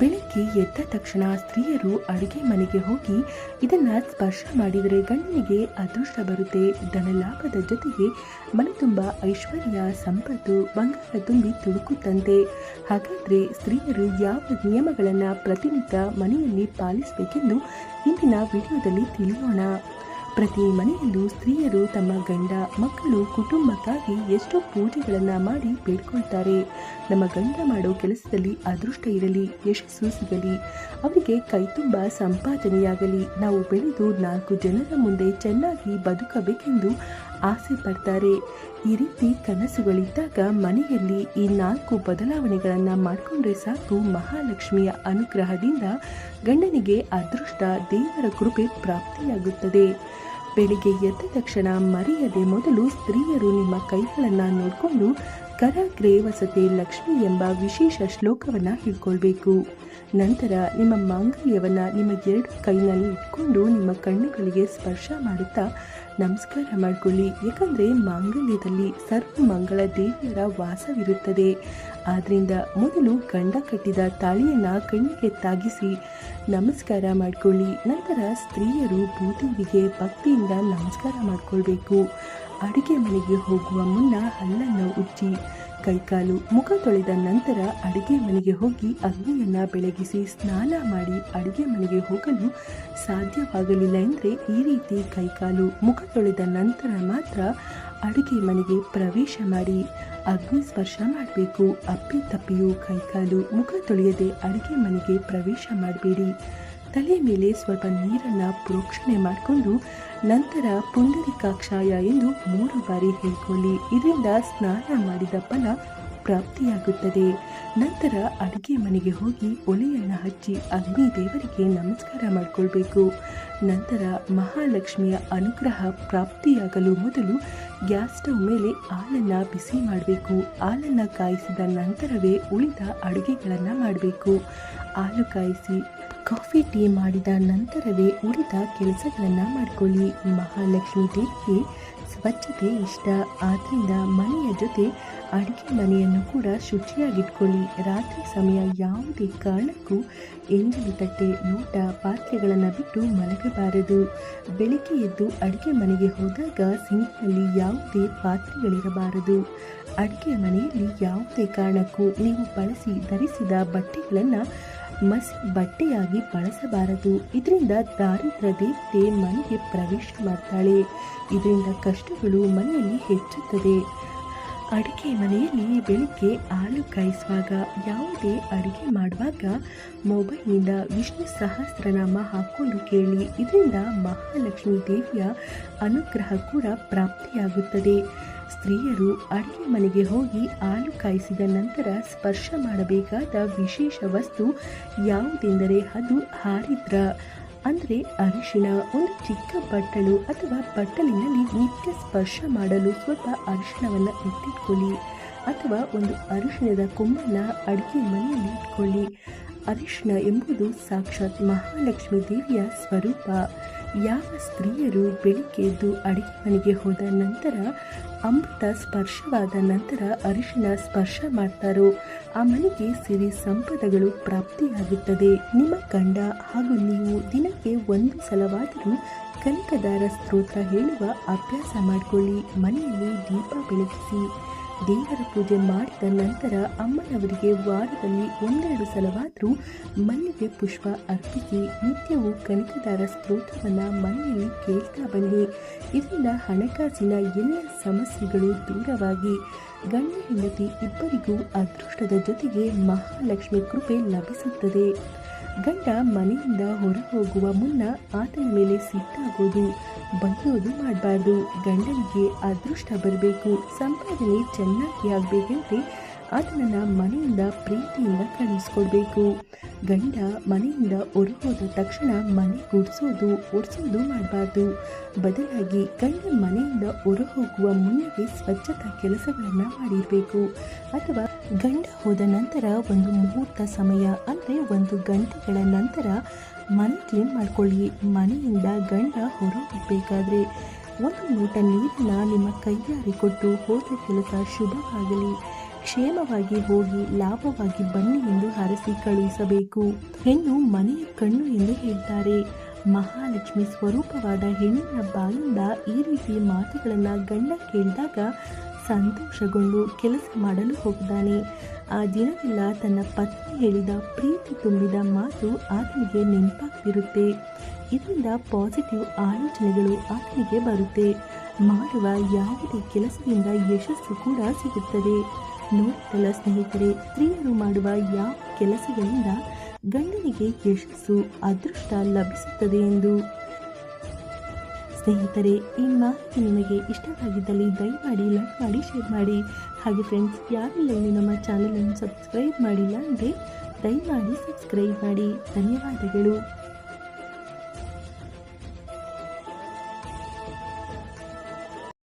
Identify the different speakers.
Speaker 1: ಬೆಳಿಗ್ಗೆ ಎದ್ದ ತಕ್ಷಣ ಸ್ತ್ರೀಯರು ಅಡುಗೆ ಮನೆಗೆ ಹೋಗಿ ಇದನ್ನ ಸ್ಪರ್ಶ ಮಾಡಿದರೆ ಗಣ್ಣಿಗೆ ಅದೃಷ್ಟ ಬರುತ್ತೆ. ಧನಲಾಭದ ಜೊತೆಗೆ ಮನೆ ತುಂಬ ಐಶ್ವರ್ಯ, ಸಂಪತ್ತು, ಬಂಗಾರ ತುಂಬಿ ತುಳುಕುತ್ತಂತೆ. ಹಾಗಾದ್ರೆ ಸ್ತ್ರೀಯರು ಯಾವ ನಿಯಮಗಳನ್ನು ಪ್ರತಿನಿತ್ಯ ಮನೆಯಲ್ಲಿ ಪಾಲಿಸಬೇಕೆಂದು ಇಂದಿನ ವಿಡಿಯೋದಲ್ಲಿ ತಿಳಿಯೋಣ. ಪ್ರತಿ ಮನೆಯಲ್ಲೂ ಸ್ತ್ರೀಯರು ತಮ್ಮ ಗಂಡ ಮಕ್ಕಳು ಕುಟುಂಬಕ್ಕಾಗಿ ಎಷ್ಟೋ ಪೂಜೆಗಳನ್ನು ಮಾಡಿ ಬೇಡ್ಕೊಳ್ತಾರೆ. ನಮ್ಮ ಗಂಡ ಮಾಡೋ ಕೆಲಸದಲ್ಲಿ ಅದೃಷ್ಟ ಇರಲಿ, ಯಶಸ್ಸು ಸಿಗಲಿ. ಅವರಿಗೆ ಕೈತುಂಬ ಸಂಪಾದನೆಯಾಗಲಿ. ನಾವು ಬೆಳೆದು ನಾಲ್ಕು ಜನರ ಮುಂದೆ ಚೆನ್ನಾಗಿ ಬದುಕಬೇಕೆಂದು ಆಸೆ ಪಡ್ತಾರೆ. ಈ ರೀತಿ ಕನಸುಗಳಿದ್ದಾಗ ಮನೆಯಲ್ಲಿ ಈ ನಾಲ್ಕು ಬದಲಾವಣೆಗಳನ್ನು ಮಾಡಿಕೊಂಡ್ರೆ ಸಾಕು ಮಹಾಲಕ್ಷ್ಮಿಯ ಅನುಗ್ರಹದಿಂದ ಗಂಡನಿಗೆ ಅದೃಷ್ಟ ದೇವರ ಕೃಪೆ ಪ್ರಾಪ್ತಿಯಾಗುತ್ತದೆ. ಬೆಳಿಗ್ಗೆ ಎದ್ದ ತಕ್ಷಣ ಮರೆಯದೆ ಮೊದಲು ಸ್ತ್ರೀಯರು ನಿಮ್ಮ ಕೈಗಳನ್ನು ನೋಡಿಕೊಂಡು ಕರಾಗ್ರೆ ವಸತೆ ಲಕ್ಷ್ಮಿ ಎಂಬ ವಿಶೇಷ ಶ್ಲೋಕವನ್ನು ಹಿಡ್ಕೊಳ್ಬೇಕು ನಂತರ ನಿಮ್ಮ ಮಾಂಗಲ್ಯವನ್ನು ನಿಮ್ಮ ಎರಡು ಕೈನಲ್ಲಿ ಇಟ್ಕೊಂಡು ನಿಮ್ಮ ಕಣ್ಣುಗಳಿಗೆ ಸ್ಪರ್ಶ ಮಾಡುತ್ತಾ ನಮಸ್ಕಾರ ಮಾಡಿಕೊಳ್ಳಿ. ಯಾಕಂದರೆ ಮಾಂಗಲ್ಯದಲ್ಲಿ ಸರ್ವ ಮಂಗಳ ದೇವಿಯರ ವಾಸವಿರುತ್ತದೆ. ಆದ್ದರಿಂದ ಮೊದಲು ಗಂಡ ಕಟ್ಟಿದ ತಾಳಿಯನ್ನು ಕಣ್ಣಿಗೆ ತಾಗಿಸಿ ನಮಸ್ಕಾರ ಮಾಡಿಕೊಳ್ಳಿ. ನಂತರ ಸ್ತ್ರೀಯರು ಭೂದೇವಿಗೆ ಭಕ್ತಿಯಿಂದ ನಮಸ್ಕಾರ ಮಾಡಿಕೊಳ್ಬೇಕು. ಅಡುಗೆ ಮನೆಗೆ ಹೋಗುವ ಮುನ್ನ ಹಲ್ಲನ್ನು ಉಜ್ಜಿ, ಕೈಕಾಲು, ಮುಖ ತೊಳೆದ ನಂತರ ಅಡುಗೆ ಮನೆಗೆ ಹೋಗಿ ಅಗ್ನಿಯನ್ನು ಬೆಳಗಿಸಿ ಸ್ನಾನ ಮಾಡಿ ಅಡಿಗೆ ಮನೆಗೆ ಹೋಗಲು ಸಾಧ್ಯವಾಗಲಿಲ್ಲ ಎಂದರೆ ಈ ರೀತಿ ಕೈಕಾಲು, ಮುಖ ತೊಳೆದ ನಂತರ ಮಾತ್ರ ಅಡುಗೆ ಮನೆಗೆ ಪ್ರವೇಶ ಮಾಡಿ ಅಗ್ನಿ ಸ್ಪರ್ಶ ಮಾಡಬೇಕು. ಅಪ್ಪಿ ತಪ್ಪಿಯು ಕೈಕಾಲು, ಮುಖ ತೊಳೆಯದೆ ಅಡುಗೆ ಮನೆಗೆ ಪ್ರವೇಶ ಮಾಡಬೇಡಿ. ತಲೆ ಮೇಲೆ ಸ್ವಲ್ಪ ನೀರನ್ನು ಪ್ರೋಕ್ಷಣೆ ಮಾಡಿಕೊಂಡು ನಂತರ ಪುಂಡರಿಕಾಕ್ಷಾಯ ಎಂದು ಮೂರು ಬಾರಿ ಹೇಳ್ಕೊಳ್ಳಿ. ಇದರಿಂದ ಸ್ನಾನ ಮಾಡಿದ ಫಲ ಪ್ರಾಪ್ತಿಯಾಗುತ್ತದೆ. ನಂತರ ಅಡುಗೆ ಮನೆಗೆ ಹೋಗಿ ಒಲೆಯನ್ನು ಹಚ್ಚಿ ಅಗ್ನಿ ದೇವರಿಗೆ ನಮಸ್ಕಾರ ಮಾಡಿಕೊಳ್ಬೇಕು. ನಂತರ ಮಹಾಲಕ್ಷ್ಮಿಯ ಅನುಗ್ರಹ ಪ್ರಾಪ್ತಿಯಾಗಲು ಮೊದಲು ಗ್ಯಾಸ್ ಸ್ಟವ್ ಮೇಲೆ ಹಾಲನ್ನು ಬಿಸಿ ಮಾಡಬೇಕು. ಹಾಲನ್ನು ಕಾಯಿಸಿದ ನಂತರವೇ ಉಳಿದ ಅಡುಗೆಗಳನ್ನು ಮಾಡಬೇಕು. ಹಾಲು ಕಾಯಿಸಿ ಕಾಫಿ ಟೀ ಮಾಡಿದ ನಂತರವೇ ಉಳಿದ ಕೆಲಸಗಳನ್ನು ಮಾಡಿಕೊಳ್ಳಿ. ಮಹಾಲಕ್ಷ್ಮಿ ದೇವಿಗೆ ಸ್ವಚ್ಛತೆ ಇಷ್ಟ. ಆದ್ದರಿಂದ ಮನೆಯ ಜೊತೆ ಅಡುಗೆ ಮನೆಯನ್ನು ಕೂಡ ಶುಚಿಯಾಗಿಟ್ಕೊಳ್ಳಿ. ರಾತ್ರಿ ಸಮಯ ಯಾವುದೇ ಕಾರಣಕ್ಕೂ ಎಂಜಲು ತಟ್ಟೆ ಲೋಟ ಪಾತ್ರೆಗಳನ್ನು ಬಿಟ್ಟು ಮಲಗಬಾರದು. ಬೆಳಿಗ್ಗೆ ಎದ್ದು ಅಡುಗೆ ಮನೆಗೆ ಹೋದಾಗ ಸಿಂಕ್ನಲ್ಲಿ ಯಾವುದೇ ಪಾತ್ರೆಗಳಿರಬಾರದು. ಅಡುಗೆ ಮನೆಯಲ್ಲಿ ಯಾವುದೇ ಕಾರಣಕ್ಕೂ ನೀವು ಬಳಸಿ, ಧರಿಸಿದ ಬಟ್ಟೆಗಳನ್ನು ಮಸಿ ಬಟ್ಟೆಯಾಗಿ ಬಳಸಬಾರದು. ಇದರಿಂದ ದಾರಿದ್ರ ದೇವತೆ ಮನೆಗೆ ಪ್ರವೇಶ ಮಾಡ್ತಾಳೆ. ಇದರಿಂದ ಕಷ್ಟಗಳು ಮನೆಯಲ್ಲಿ ಹೆಚ್ಚುತ್ತದೆ. ಅಡುಗೆ ಮನೆಯಲ್ಲಿ ಬೆಳಿಗ್ಗೆ ಹಾಲು ಕಾಯಿಸುವಾಗ ಯಾವುದೇ ಅಡುಗೆ ಮಾಡುವಾಗ ಮೊಬೈಲ್ನಿಂದ ವಿಷ್ಣು ಸಹಸ್ರನಾಮ ಹಾಕ್ಕೊಂಡು ಕೇಳಿ, ಇದರಿಂದ ಮಹಾಲಕ್ಷ್ಮಿ ದೇವಿಯ ಅನುಗ್ರಹ ಕೂಡ ಪ್ರಾಪ್ತಿಯಾಗುತ್ತದೆ. ಸ್ತ್ರೀಯರು ಅಡುಗೆ ಮನೆಗೆ ಹೋಗಿ ಹಾಲು ಕಾಯಿಸಿದ ನಂತರ ಸ್ಪರ್ಶ ಮಾಡಬೇಕಾದ ವಿಶೇಷ ವಸ್ತು ಯಾವುದೆಂದರೆ ಅದು ಹಾರಿದ್ರ. ಅಂದರೆ ಅರಿಶಿಣ, ಒಂದು ಚಿಕ್ಕ ಬಟ್ಟಲು ಅಥವಾ ಬಟ್ಟಲಿನಲ್ಲಿ ನಿತ್ಯ ಸ್ಪರ್ಶ ಮಾಡಲು ಸ್ವಲ್ಪ ಅರಿಶಿಣವನ್ನು ಇಟ್ಟಿಟ್ಕೊಳ್ಳಿ. ಅಥವಾ ಒಂದು ಅರಿಶಿಣದ ಕೊಂಬನ್ನು ಅಡುಗೆ ಮನೆಯಲ್ಲಿ ಇಟ್ಕೊಳ್ಳಿ. ಅರಿಶಿಣ ಎಂಬುದು ಸಾಕ್ಷಾತ್ ಮಹಾಲಕ್ಷ್ಮಿ ದೇವಿಯ ಸ್ವರೂಪ. ಯಾವ ಸ್ತ್ರೀಯರು ಬೆಳಿಗ್ಗೆ ಎದ್ದು ಅಡಿಗೆ ಮನೆಗೆ ಹೋದ ನಂತರ ಅಮೃತ ಸ್ಪರ್ಶವಾದ ನಂತರ ಅರಿಶಿನ ಸ್ಪರ್ಶ ಮಾಡ್ತಾರೋ, ಆ ಮನೆಗೆ ಸಿರಿ ಸಂಪದಗಳು ಪ್ರಾಪ್ತಿಯಾಗುತ್ತದೆ. ನಿಮ್ಮ ಗಂಡ ಹಾಗೂ ನೀವು ದಿನಕ್ಕೆ ಒಂದು ಸಲವಾದರೂ ಕನಕದಾರ ಸ್ತೋತ್ರ ಹೇಳುವ ಅಭ್ಯಾಸ ಮಾಡಿಕೊಳ್ಳಿ. ಮನೆಯಲ್ಲಿ ದೀಪ ಬೆಳಗಿಸಿ. ದೇವರ ಪೂಜೆ ಮಾಡಿದ ನಂತರ ಅಮ್ಮನವರಿಗೆ ವಾರದಲ್ಲಿ ಒಂದೆರಡು ಸಲವಾದರೂ ಮಲ್ಲಿಗೆ ಪುಷ್ಪ ಅರ್ಪಿಸಿ ನಿತ್ಯವೂ ಕನಕದಾರ ಸ್ತೋತ್ರವನ್ನು ಮನೆಯಲ್ಲಿ ಕೇಳ್ತಾ ಬನ್ನಿ. ಇದರಿಂದ ಹಣಕಾಸಿನ ಎಲ್ಲ ಸಮಸ್ಯೆಗಳು ದೂರವಾಗಿ ಗಂಡ ಹೆಂಡತಿ ಇಬ್ಬರಿಗೂ ಅದೃಷ್ಟದ ಜೊತೆಗೆ ಮಹಾಲಕ್ಷ್ಮಿ ಕೃಪೆ ಲಭಿಸುತ್ತದೆ. ಗಂಡ ಮನೆಯಿಂದ ಹೊರ ಹೋಗುವ ಮುನ್ನ ಆತನ ಮೇಲೆ ಸಿಟ್ಟಾಗೋದು ಬೈಯೋದು ಮಾಡಬಾರ್ದು. ಗಂಡನಿಗೆ ಅದೃಷ್ಟ ಬರಬೇಕು. ಸಂಪಾದನೆ ಚೆನ್ನಾಗಿ ಆಗಬೇಕಂದ್ರೆ ಆತನನ್ನು ಮನೆಯಿಂದ ಪ್ರೀತಿಯಿಂದ ಕಳಿಸ್ಕೊಳ್ಬೇಕು ಗಂಡ ಮನೆಯಿಂದ ಹೊರಹೋದ ತಕ್ಷಣ ಮನೆ ಗುಡಿಸೋದು, ಒರೆಸೋದು ಮಾಡಬಾರ್ದು. ಬದಲಾಗಿ ಗಂಡ ಮನೆಯಿಂದ ಹೊರಹೋಗುವ ಮುನ್ನವೇ ಸ್ವಚ್ಛತಾ ಕೆಲಸಗಳನ್ನು ಮಾಡಿರಬೇಕು. ಅಥವಾ ಗಂಡ ಹೋದ ನಂತರ ಒಂದು ಮುಹೂರ್ತ ಸಮಯ, ಅಂದರೆ ಒಂದು ಗಂಟೆಗಳ ನಂತರ ಮನೆ ಕ್ಲೀನ್ ಮಾಡ್ಕೊಳ್ಳಿ. ಮನೆಯಿಂದ ಗಂಡ ಹೊರ ಹೋಗಬೇಕಾದ್ರೆ ಒಂದು ಲೋಟ ನೀರನ್ನ ನಿಮ್ಮ ಕೈಯಾರಿ ಕೊಟ್ಟು ಹೋದ ಕೆಲಸ ಶುಭವಾಗಲಿ. ಕ್ಷೇಮವಾಗಿ ಹೋಗಿ ಲಾಭವಾಗಿ ಬನ್ನಿ ಎಂದು ಹರಸಿ ಕಳುಹಿಸಬೇಕು. ಹೆಣ್ಣು ಮನೆಯ ಕಣ್ಣು ಎಂದು ಹೇಳ್ತಾರೆ. ಮಹಾಲಕ್ಷ್ಮಿ ಸ್ವರೂಪವಾದ ಹೆಣ್ಣಿನ ಬಾಯಿಂದ ಈ ರೀತಿ ಮಾತುಗಳನ್ನು ಗಂಡ ಕೇಳಿದಾಗ ಸಂತೋಷಗೊಂಡು ಕೆಲಸ ಮಾಡಲು ಹೋಗ್ತಾನೆ. ಆ ದಿನವೆಲ್ಲ ತನ್ನ ಪತ್ನಿ ಹೇಳಿದ ಪ್ರೀತಿ ತುಂಬಿದ ಮಾತು ಆತನಿಗೆ ನೆನಪಾಗ್ತಿರುತ್ತೆ. ಇದರಿಂದ ಪಾಸಿಟಿವ್ ಆಲೋಚನೆಗಳು ಆತನಿಗೆ ಬರುತ್ತೆ. ಮಾಡುವ ಯಾವುದೇ ಕೆಲಸದಿಂದ ಯಶಸ್ಸು ಕೂಡ ಸಿಗುತ್ತದೆ. ನೋಡಿದ್ದಲ್ಲ ಸ್ನೇಹಿತರೆ, ಸ್ತ್ರೀಯರು ಮಾಡುವ ಯಾವ ಕೆಲಸಗಳಿಂದ ಗಂಡನಿಗೆ ಯಶಸ್ಸು, ಅದೃಷ್ಟ ಲಭಿಸುತ್ತದೆ ಎಂದು? ಸ್ನೇಹಿತರೆ, ಈ ಮಾಹಿತಿ ನಿಮಗೆ ಇಷ್ಟವಾಗಿದ್ದಲ್ಲಿ ದಯಮಾಡಿ ಲೈಕ್ ಮಾಡಿ, ಶೇರ್ ಮಾಡಿ. ಹಾಗೆ ಫ್ರೆಂಡ್ಸ್ ಯಾರೆಲ್ಲ ಇನ್ನು ನಮ್ಮ ಚಾನಲನ್ನು ಸಬ್ಸ್ಕ್ರೈಬ್ ಮಾಡಿಲ್ಲ ಅಂದರೆ ದಯಮಾಡಿ ಸಬ್ಸ್ಕ್ರೈಬ್ ಮಾಡಿ. ಧನ್ಯವಾದಗಳು.